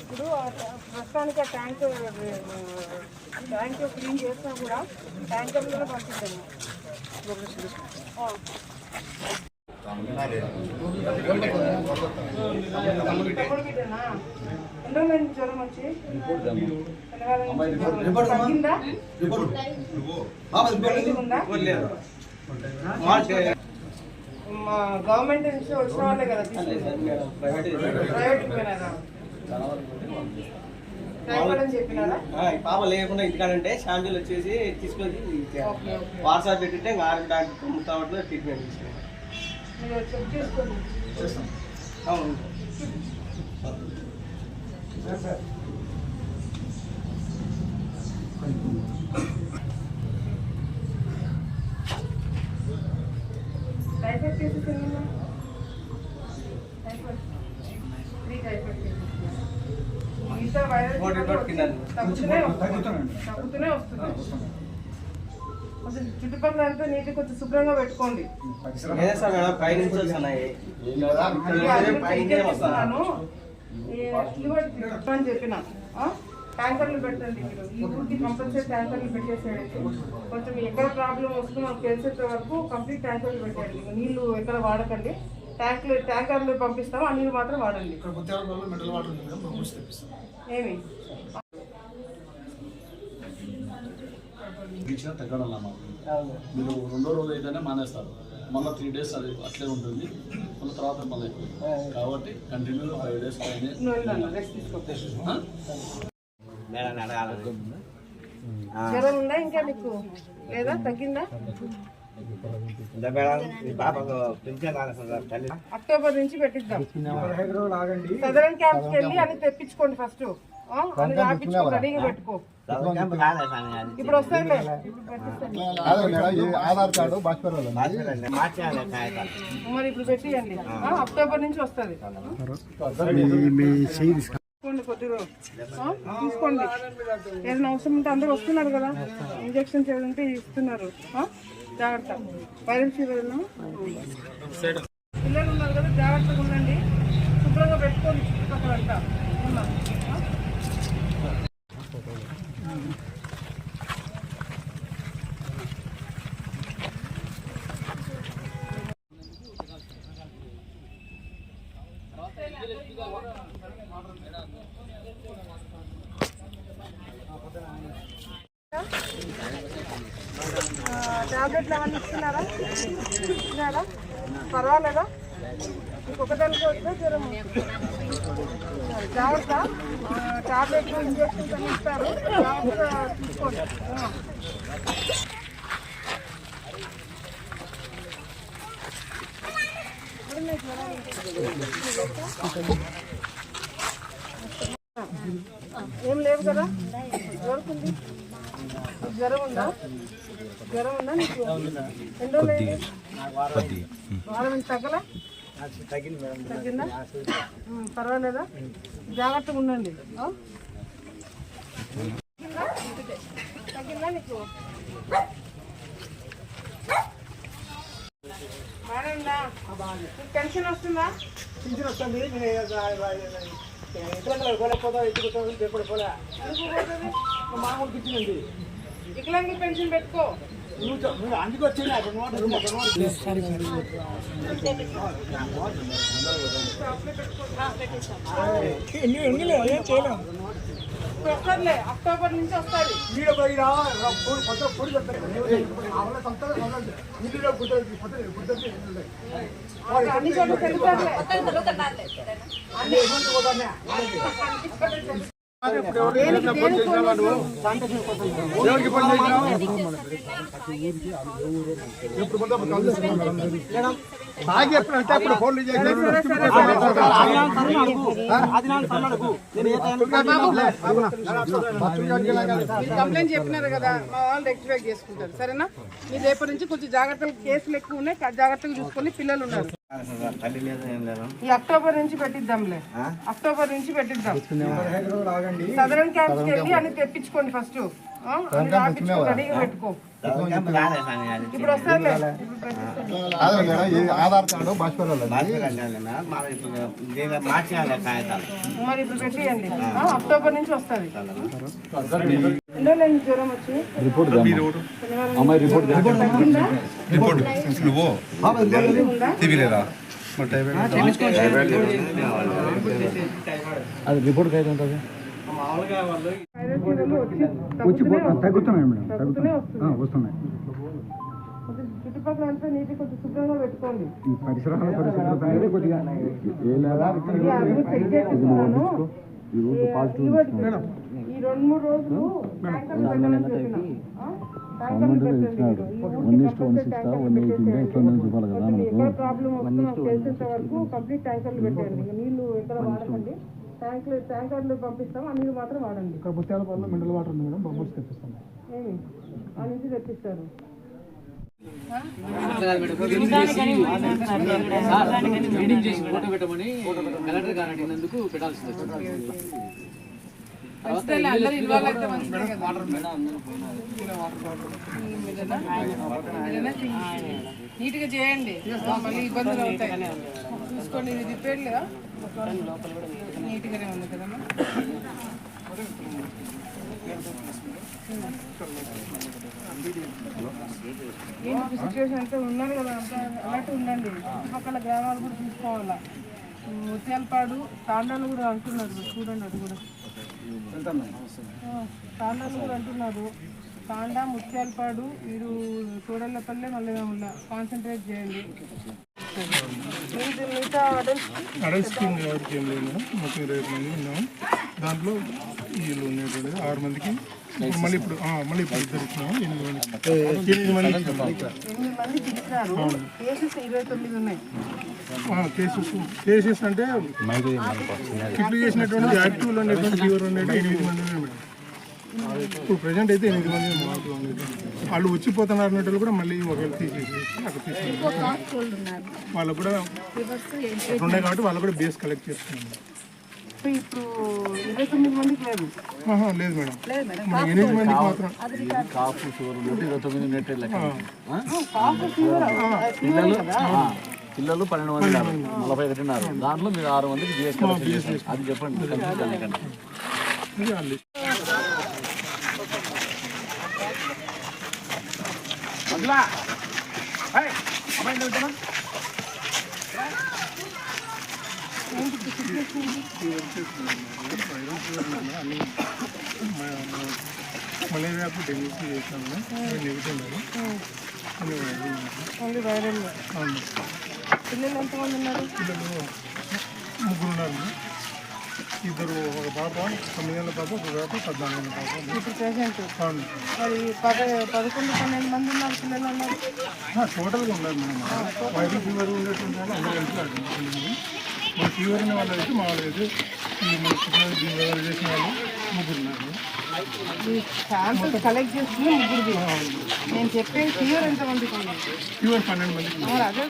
ఇప్పుడు ప్రస్తుతానికి ఆ ట్యాంక్ ట్యాంక్ క్లీన్ చేసినా కూడా ట్యాంకర్లో పంపిస్తాను రోజులైంది జ్వరం వచ్చి తగ్గిందా తగ్గిందా? మా గవర్నమెంట్ నుంచి వచ్చిన వాళ్ళే కదా పాప లేకుండా ఇంటికాడంటే షాంపూలు వచ్చేసి తీసుకొని ఓకే ఓకే. వాట్సాప్ పెట్టితే ఇంకా ఆరు డాక్టర్ ముస్తాబట్లో ట్రీట్మెంట్ తీసుకున్నాం అవును కేసెస్ ఎన్ని ఉన్నాయి? టైఫాయిడ్ త్రీ టైఫాయిడ్ కేసెస్ మిగతా. తగ్గుతూనే వస్తుంది. కొంచెం చుట్టుపక్కల అంతా నీటి కొంచెం శుభ్రంగా పెట్టుకోండి. అని చెప్పిన. ఆ? ట్యాంకర్లు పెట్టండి మీరు. ఈ ఊరికి కంపల్సరీ ట్యాంకర్లు పెట్టేసేయండి. కొంచెం ఎక్కడ ప్రాబ్లం వస్తుందో మనకు తెలిసేంత వరకు కంప్లీట్ ట్యాంకర్లు పెట్టండి. నీళ్ళు ఎక్కడ వాడకండి. ట్యాంకులు ట్యాంకర్లు పంపిస్తాము. ఆ నీళ్ళు మాత్రం వాడండి. ఏమి? ఇచ్చిన తగ్గడం మాకు. మీరు రెండో రోజు అయితేనే మానేస్తారు. మళ్ళీ త్రీ డేస్ అది అట్లే ఉంటుంది. మళ్ళీ తర్వాత మళ్ళీ కాబట్టి కంటిన్యూగా ఫైవ్ డేస్ పైన జ్వరం ఉందా ఇంకా నీకు లేదా తగ్గిందా? అక్టోబర్ నుంచి పెట్టిద్దాం. సదరన్ క్యాంప్కి వెళ్ళి అన్ని తెప్పించుకోండి ఫస్ట్ అన్ని రాపించుకో రెడీగా పెట్టుకో. క్యాంప్. ఇప్పుడు వస్తాయిలే. కాగితాలు మరి ఇప్పుడు పెట్టియండి. అక్టోబర్ నుంచి వస్తుంది. తీసుకోండి ఏదైనా అవసరం ఉంటే అందరూ వస్తున్నారు కదా. ఇంజక్షన్స్ ఏదైనా ఉంటే ఇస్తున్నారు జాగ్రత్త. పరిశీలన పిల్లలు ఉన్నారు కదా జాగ్రత్తగా ఉండండి. శుభ్రంగా పెట్టుకోండి చుట్టుపక్కల అంతా. ఉన్నా? టాబ్లెట్లు ఏమన్నా ఇస్తున్నారా? ఇస్తున్నారా? పర్వాలేదా? ఒకదానికి వస్తే జ్వరం? జాగ్రత్త. టాబ్లెట్లు ఇంజక్షన్స్ అన్ని ఇస్తారు. జాగ్రత్త తీసుకోండి. ఆ. ఏం లేవు కదా? ఎవరికుంది? జ్వరం ఉందా? జ్వరం ఉందా నీకు? ఎన్ని రోజులు అయింది? వారం తగ్గలా? తగ్గిందా? పర్వాలేదా? జాగ్రత్తగా ఉండండి? తగ్గిందా? నీకు? నీకు టెన్షన్ వస్తుందా? పింఛన్ వస్తుంది ఇతరులు పోలేకపోతా ఎత్తుకుపోతా ఎప్పుడు పోలే? మామూలు పింఛనండి వికలాంగి పెన్షన్ పెట్టుకో. నువ్వు చె- నువ్వు అందుకు వచ్చింది రెండు మాట రెండు మాట ఎన్ని ఎన్ని లేవు ఏం చేయలేము ఇప్పుడు వస్తుందిలే అక్టోబర్ నుంచి వస్తుంది. నీడ పోయి కొత్త పొడి అన్ని చోట్ల తెలుగుతారులే దేవుడికి పని చేసినావు ఎప్పుడు అప్పుడు ఫోన్లు కంప్లైంట్ చెప్పినారు కదా మా వాళ్ళు రెక్టిఫై చేసుకుంటారు సరేనా మీరు రేపటి నుంచి కొంచెం జాగ్రత్తలు కేసులు ఎక్కువ ఉన్నాయి జాగ్రత్తగా చూసుకొని పిల్లలు ఉన్నారు ఈ అక్టోబర్ నుంచి పెట్టిద్దాంలే అక్టోబర్ నుంచి పెట్టిద్దాం సదరన్ క్యాంప్కి వెళ్ళి అన్ని తెప్పించుకోండి ఫస్ట్ పెట్టుకో అదే మేడం ఈ ఆధార్ కార్డు దీనిలో మార్చేయాలి కాగితాలు మరి ఇప్పుడు పెట్టియండి ఆ, అక్టోబర్ నుంచి వస్తుంది. ఎన్నో లేని జ్వరం వచ్చి? అమ్మాయి రిపోర్ట్ నువ్వు? అది రిపోర్ట్ అయితే ఉంటుంది. వచ్చి తగ్గుతూనే వస్తుంది. తగ్గుతూనే వస్తుంది. వస్తున్నాయి. చుట్టుపక్కల అంతా నీటి కొంచెం శుభ్రంగా పెట్టుకోండి. ఈ పరిసరాల పరిశుభ్రత అనేది కొద్దిగా. ఏ లేదా రెండు మూడు రోజులు కంప్లీట్ ట్యాంకర్లు పెట్టండి నీళ్ళు ఎక్కడ వాడకండి. ట్యాంకులు ట్యాంకర్లు పంపిస్తాం. ఆ మాత్రం వాడండి. ఇక్కడ ముత్యాలపల్లిలో మినరల్ వాటర్ ఉంది మేడం. బొమ్మలు తెప్పిస్తాం ఏమి? ఆ నుంచి తెప్పిస్తారు. మీటింగ్ చేసి ఫోటో పెట్టమని కలెక్టర్ గారు అడిగినందుకు పెట్టాల్సి. నీట్గా చేయండి. మళ్ళీ ఇబ్బందులు అవుతాయి. చూసుకోండి ఇది రిపేర్ లేదా? నీట్గానే ఉంది కదమ్మా ఏంటి సిచ్యువేషన్ అంటే ఉన్నారు కదా అంతా అలర్ట్ ఉండండి. చుట్టుపక్కల గ్రామాలు కూడా చూసుకోవాలా? ముత్యాలపాడు తాండాలు కూడా అంటున్నారు చూడండి అది కూడా. తాండాలు కూడా అంటున్నారు. తాండా ముత్యాలపాడు మీరు చూడల్లపల్లె మళ్ళీ కాన్సన్ట్రేట్ చేయండి. మిగతా- అడల్ట్ స్కీమ్ ఎవరికి ఏం లేదు మొత్తం ఇరవై ఐదు మంది ఉన్నాం. దాంట్లో వీళ్ళు ఉండేటువంటి ఆరు మందికి. మళ్ళీ ఇప్పుడు ఆ, మళ్ళీ ఇప్పుడు ఇద్దరు ఇచ్చినాము ఎనిమిది కేసెస్ ఇరవై తొమ్మిది ఉన్నాయి. ఆ, కేసెస్ కేసెస్ అంటే కిట్లు చేసినటువంటి యాక్టివ్లో ఉండేటువంటి ఫీవర్ ఉండేది ఎనిమిది మంది ఉన్నాయి మేడం. ఇప్పుడు ప్రజెంట్ అయితే ఎనిమిది మంది మాకు ఉండేది. వాళ్ళు వచ్చిపోతున్నారు అన్నట్టు కూడా మళ్ళీ ఒకవేళ తీసేసి అక్కడ తీసేసి వాళ్ళకు కూడా ఉన్నాయి కాబట్టి వాళ్ళు కూడా బేస్ కలెక్ట్ చేస్తున్నాం సో ఇప్పుడు ఇరవై తొమ్మిది మందికి లేదు. మేడం. లేదు మేడం మన ఎనిమిది మందికి మాత్రం కాపు షుగర్ ఇరవై తొమ్మిది నెట్ ఆ, పిల్లలు పన్నెండు మంది నలభై ఒకటి ఉన్నారు. దాంట్లో మీరు ఆరు మందికి జిఎస్ అది చెప్పండి. లిస్ట్. మలేరియాకు డెంగ్యూకి చేసాము నెగిటివ్. Only viral. పిల్లలు ఎంతమంది ఉన్నారు పిల్లలు ముగ్గురు ఉన్నారు. ఇద్దరు ఒక పాప తొమ్మిదేళ్ళ పాప ఒక పాప పద్నాలుగేళ్ళ పాప. ఇప్పుడు ప్రెసెంట్ అవును. మరి పద పదకొండు పన్నెండు మంది ఉన్నారు పిల్లలు ఉన్నారు. టోటల్గా ఉన్నారు మేడం. వైరల్ ఫీవర్ ఉండేటువంటి వాళ్ళు అందరూ కలిసి ఆడుతున్నారు మన ఫీవర్ ఉన్న వాళ్ళు అయితే మా వాళ్ళు అయితే ఈ మన చేసిన వాళ్ళు ముగ్గురు ఉన్నారు. ఈ శాంపుల్స్ కలెక్ట్ చేసుకుని ముగ్గురు. నేను చెప్పే ఫీవర్ ఎంతమందికి ఉంది? ఫీవర్ పన్నెండు మందికి మరి అదే